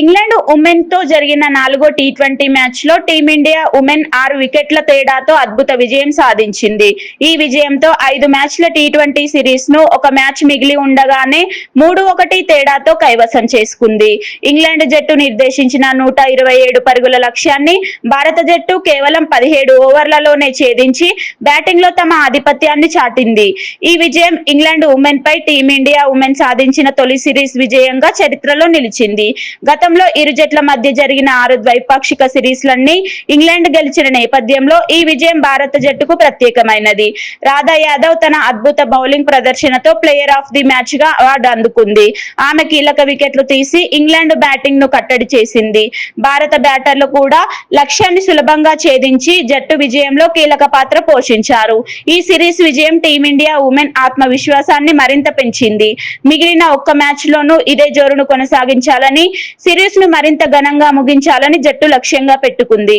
England ఉమెన్తో జరిగిన నాలుగో టీ ట్వంటీ మ్యాచ్లో టీమిండియా ఉమెన్ ఆరు వికెట్ల తేడాతో అద్భుత విజయం సాధించింది. ఈ విజయంతో ఐదు మ్యాచ్ల టీ ట్వంటీ సిరీస్ను ఒక మ్యాచ్ మిగిలి ఉండగానే మూడు ఒకటి తేడాతో కైవసం చేసుకుంది. ఇంగ్లాండ్ జట్టు నిర్దేశించిన నూట ఇరవై ఏడు పరుగుల లక్ష్యాన్ని భారత జట్టు కేవలం పదిహేడు ఓవర్లలోనే ఛేదించి బ్యాటింగ్లో తమ ఆధిపత్యాన్ని చాటింది. ఈ విజయం ఇంగ్లాండ్ ఉమెన్ పై టీమిండియా ఉమెన్ సాధించిన తొలి సిరీస్ విజయంగా చరిత్రలో నిలిచింది. గత గతంలో ఇరు జట్ల మధ్య జరిగిన ఆరు ద్వైపాక్షిక సిరీస్లన్నీ ఇంగ్లాండ్ గెలిచిన నేపథ్యంలో ఈ విజయం భారత జట్టుకు ప్రత్యేకమైనది. రాధా యాదవ్ తన అద్భుత బౌలింగ్ ప్రదర్శనతో ప్లేయర్ ఆఫ్ ది మ్యాచ్గా అవార్డు అందుకుంది. ఆమె కీలక వికెట్లు తీసి ఇంగ్లాండ్ బ్యాటింగ్ను కట్టడి చేసింది. భారత బ్యాటర్లు కూడా లక్ష్యాన్ని సులభంగా ఛేదించి జట్టు విజయంలో కీలక పాత్ర పోషించారు. ఈ సిరీస్ విజయం టీమిండియా ఉమెన్ ఆత్మవిశ్వాసాన్ని మరింత పెంచింది. మిగిలిన ఒక్క మ్యాచ్ లోనూ ఇదే జోరును కొనసాగించాలని సిరీస్ను మరింత ఘనంగా ముగించాలని జట్టు లక్ష్యంగా పెట్టుకుంది.